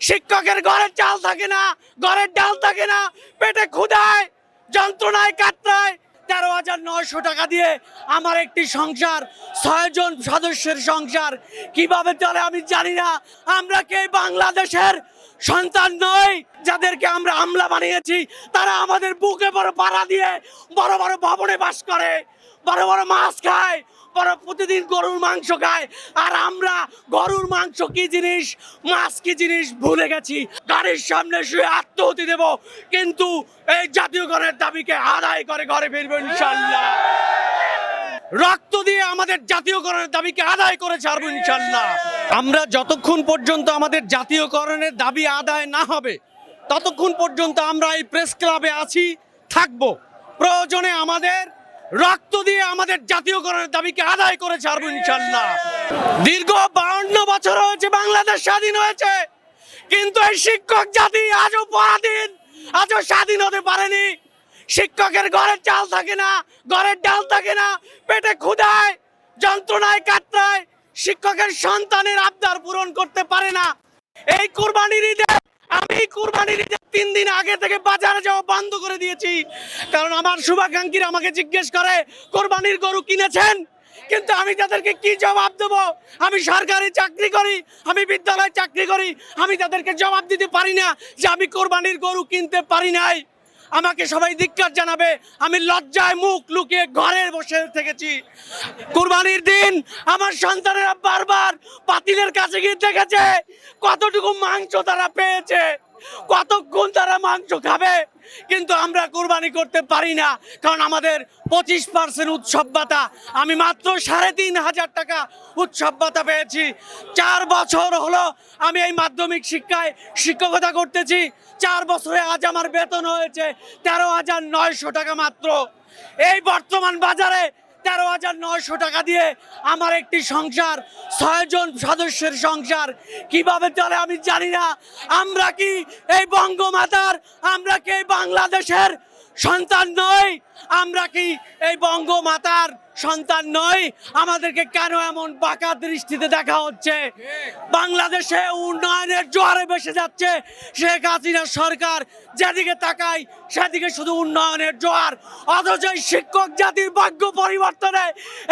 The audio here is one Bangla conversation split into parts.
শিক্ষকের ঘরের চাল থাকে না, ঘরের ডাল থাকে না, পেটে ক্ষুধায়, যন্ত্রণায় কাটায় তেরো হাজার নয়শো টাকা দিয়ে আমার একটি সংসার, ছয়জন সদস্যের সংসার। কীভাবে চলে আমি জানি না। আমরা কে বাংলাদেশের সন্তান নয় যাদেরকে আমরা আমলা বানিয়েছি, তারা আমাদের বুকে বড় পাড়া দিয়ে বড় বড় ভবনে বাস করে, বড় বড় মাছ খায়, বড় প্রতিদিন গরুর মাংস খায়। আর আমরা গরুর মাংস কি জিনিস, মাছ কি জিনিস ভুলে গেছি। গাড়ির সামনে শুয়ে আত্মহতি দেব, কিন্তু এই জাতীয় গণের দাবিকে আদায় করে ঘরে ফিরবো ইনশাল্লাহ। রক্ত দিয়ে আমাদের জাতীয়করণের দাবিকে আদায় করে ছাড়বো ইনশাল্লাহ আমরা যতক্ষণ পর্যন্ত আমাদের জাতীয়করণের দাবি আদায় না হবে, ততক্ষণ পর্যন্ত আমরা এই প্রেস ক্লাবে আছি, থাকব। প্রয়োজনে আমাদের রক্ত দিয়ে আমাদের জাতীয়করণের দাবিকে আদায় করে ছাড়বো ইনশাল্লাহ দীর্ঘ বাউন্ন বছর হয়েছে বাংলাদেশ স্বাধীন হয়েছে, কিন্তু এই শিক্ষক জাতি আজও পরাধীন, আজও স্বাধীন হতে পারেনি। শিক্ষকের ঘরের চাল থাকে না, ঘরের ডাল থাকে না, পেটে ক্ষুধায় যন্ত্রণায় কাতরায় শিক্ষকের সন্তানের আবদার পূরণ করতে পারে না। এই কুরবানির ঈদে, আমি কুরবানির ঈদের তিন দিন আগে থেকে বাজারে যাওয়া বন্ধ করে দিয়েছি। কারণ আমার শুভাকাঙ্ক্ষীরা আমাকে জিজ্ঞেস করে, কোরবানির গরু কিনেছেন? কিন্তু আমি তাদেরকে কি জবাব দেবো? আমি সরকারি চাকরি করি, আমি বিদ্যালয়ে চাকরি করি, আমি তাদেরকে জবাব দিতে পারি না যে আমি কোরবানির গরু কিনতে পারি নাই। আমাকে সবাই ধিক্কার জানাবে, আমি লজ্জায় মুখ লুকিয়ে ঘরে বসে থেকেছি। কুরবানির দিন আমার সন্তানেরা বারবার পাতিলের কাছে গিয়ে দেখেছে কতটুকু মাংস তারা পেয়েছে, কতক্ষণ তারা মাংস খাবে। কিন্তু আমরা কোরবানি করতে পারি না, কারণ আমাদের পঁচিশ পার্সেন্ট উৎসব ভাতা। আমি মাত্র সাড়ে তিন হাজার টাকা উৎসব ভাতা পেয়েছি। চার বছর হলো আমি এই মাধ্যমিক শিক্ষায় শিক্ষকতা করতেছি। চার বছরে আজ আমার বেতন হয়েছে তেরো হাজার নয়শো টাকা মাত্র। এই বর্তমান বাজারে তেরো হাজার নয়শো টাকা দিয়ে আমার একটি সংসার, ছয়জন সদস্যের সংসার। কীভাবে চলে আমি জানি না। আমরা কি এই বঙ্গমাতার, আমরা কি এই বাংলাদেশের সন্তান নই? আমরা কি এই বঙ্গমাতার সন্তান নয়, আমাদেরকে কেন এমন বাঁকা দৃষ্টিতে দেখা হচ্ছে? বাংলাদেশে উন্নয়নের জোয়ারে বেসে যাচ্ছে শেখ হাসিনা সরকার। যেদিকে তাকাই, সেদিকে শুধু উন্নয়নের জোয়ার। অথচ এই শিক্ষক জাতির ভাগ্য পরিবর্তনে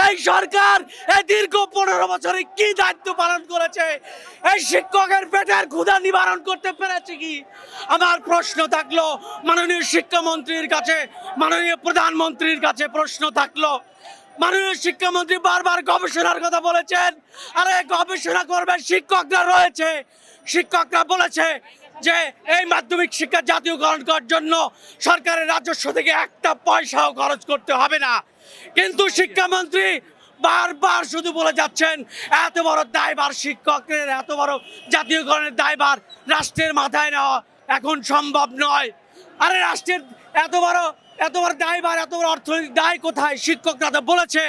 এই সরকার এই দীর্ঘ পনেরো বছরে কি দায়িত্ব পালন করেছে? এই শিক্ষকের পেটের ক্ষুধা নিবারণ করতে পেরেছে কি? আমার প্রশ্ন থাকল, মাননীয় শিক্ষামন্ত্রীর কাছে, মাননীয় প্রধানমন্ত্রীর কাছে প্রশ্ন থাকল। মাননীয় শিক্ষামন্ত্রী বারবার গবেষণার কথা বলেছেন। আরে গবেষণা করবে শিক্ষকরা রয়েছে। শিক্ষকরা বলেছে যে এই মাধ্যমিক শিক্ষা জাতীয়করণ করার জন্য সরকারের রাজস্ব থেকে একটা পয়সাও খরচ করতে হবে না। কিন্তু শিক্ষামন্ত্রী বারবার শুধু বলে যাচ্ছেন, এত বড় দায়ভার শিক্ষকের, এত বড় জাতীয়করণের দায়ভার রাষ্ট্রের মাথায় নেওয়া এখন সম্ভব নয়। আরে রাষ্ট্রের এত বড় এত বড় দায়ভার এত বড় অর্থনৈতিক দায় কোথায়? শিক্ষকরা তো বলেছে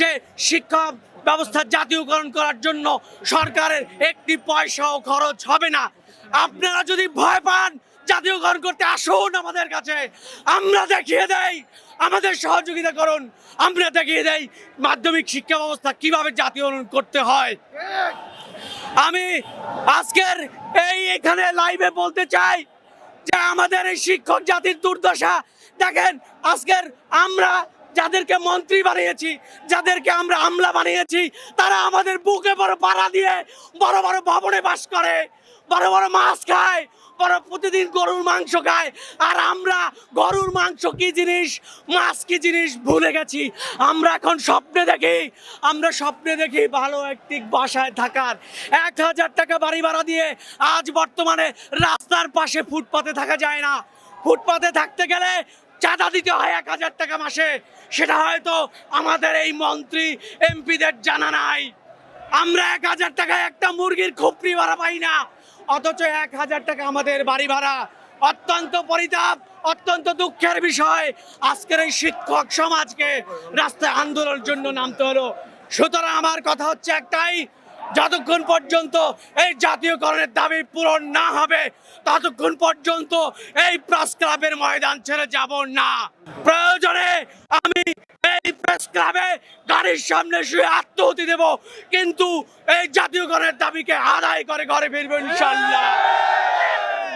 যে শিক্ষা ব্যবস্থা জাতীয়করণ করার জন্য সরকারের একটি পয়সাও খরচ হবে না। আপনারা যদি ভয় পান, জাতীয়করণ করতে আসুন আমাদের কাছে। আমরা দেখিয়ে দেই, আমাদের সহযোগিতা করুন। আমরা দেখিয়ে দেই মাধ্যমিক শিক্ষা ব্যবস্থা কীভাবে জাতীয়করণ করতে হয়। আমি আজকের এই এখানে লাইভে বলতে চাই যে আমাদের এই শিক্ষক জাতির দুর্দশা। দেখেন আজকের আমরা যাদেরকে মন্ত্রী বানিয়েছি, যাদেরকে আমরা আমলা বানিয়েছি, তারা আমাদের বুকে বড় পাড়া দিয়ে বড় বড় ভবনে বাস করে, বড় বড় মাছ খায়, বড় প্রতিদিন গরুর মাংস খায়। আর আমরা গরুর মাংস কি জিনিস, মাছ কি জিনিস ভুলে গেছি। আমরা এখন স্বপ্নে দেখি, আমরা স্বপ্নে দেখি ভালো একটি বাসায় থাকার। এক হাজার টাকা বাড়ি ভাড়া দিয়ে আজ বর্তমানে রাস্তার পাশে ফুটপাতে থাকা যায় না। ফুটপাতে থাকতে গেলে চাঁদা দিতে হয় এক হাজার টাকা মাসে। সেটা হয়তো আমাদের এই মন্ত্রী, এমপিদের জানা নাই। আমরা এক হাজার টাকায় একটা মুরগির খুপড়ি ভাড়া পাই না। অথচ এক হাজার টাকা আমাদের বাড়ি ভাড়া। অত্যন্ত পরিতাপ, অত্যন্ত দুঃখের বিষয়। আজকের এই শিক্ষক সমাজকে রাস্তায় আন্দোলনের জন্য নামতে হলো। সুতরাং আমার কথা হচ্ছে একটাই যতক্ষণ পর্যন্ত এই জাতীয়করণের দাবি পূরণ না হবে, ততক্ষণ পর্যন্ত এই প্রেস ক্লাবের ময়দান ছেড়ে যাব না। প্রয়োজনে আমি এই প্রেস ক্লাবে গাড়ির সামনে শুয়ে আত্মহতি দেব, কিন্তু এই জাতীয়করণের দাবিকে আদায় করে ঘরে ফিরবো ইনশাল্লাহ।